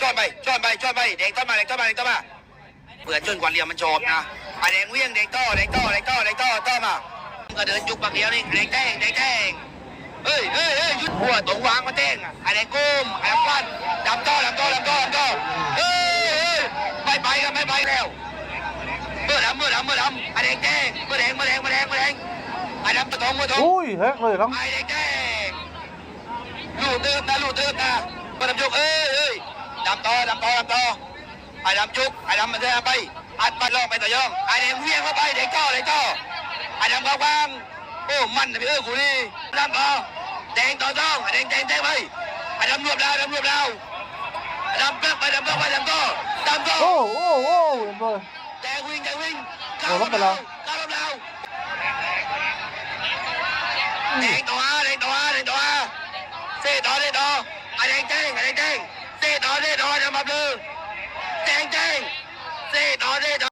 จอดไปจอดไปจอดไปเด็กต้นมาเด็กต้นมาเด็กต้นมาเผื่อจนกว่าเรียมมันโจดนะไอแดงเวียงเด็กต้อเด็กต้อเด็กต้อเด็กต้อต้อมาก็เดินจุกปากเดียวนี่เด็กแดงเด็กแดงเฮ้ยเฮ้ยเฮ้ยยุดหัวตรงวางมาเต้งไอแดงก้มไอแดงฟันดำต้อดำต้อดำต้อดำต้อเฮ้ยเฮ้ยไม่ไปกันไม่ไปแล้วเมื่อดำเมื่อดำเมื่อดำไอแดงแดงเมื่อแดงเมื่อแดงเมื่อแดงเมื่อแดงไอดำตะทงเมื่อทงอุ้ยแฮกเลยครับไอ้เด็กแดงลูกเติมนะลูกเติมนะมาดำจุกเอ้ย เอ้ดำต่อดำต่อดำต่อไอ้ดำจุกไอ้ดำมาเดินไปอัดปัดลงไปต่อยองไอ้เด็กเวียงเข้าไปเด็กต่อเด็กต่อไอ้ดำเข้าวางโอ้มันนะพี่เออกูนี่ดำต่อแดงต่อต้องไอ้แดงแดงแดงไปไอ้ดำรวบเราดำรวบเราไอ้ดำเปิดไปดำเปิดไปดำต่อดำต่อโอ้โอ้โอ้เห็นเลยแดงวิ่งแดงวิ่งโอ้ลบไปแล้วก้าวลบเราแดงตัวแดงตัวแดงตัวเซ่ต่อเซ่ต่อไอ้แดงแดงไอ้แดงแดง เซ่ต่อเซ่ต่อจะมาเบลอแดงแดงเซ่ต่อเซ่ต่อ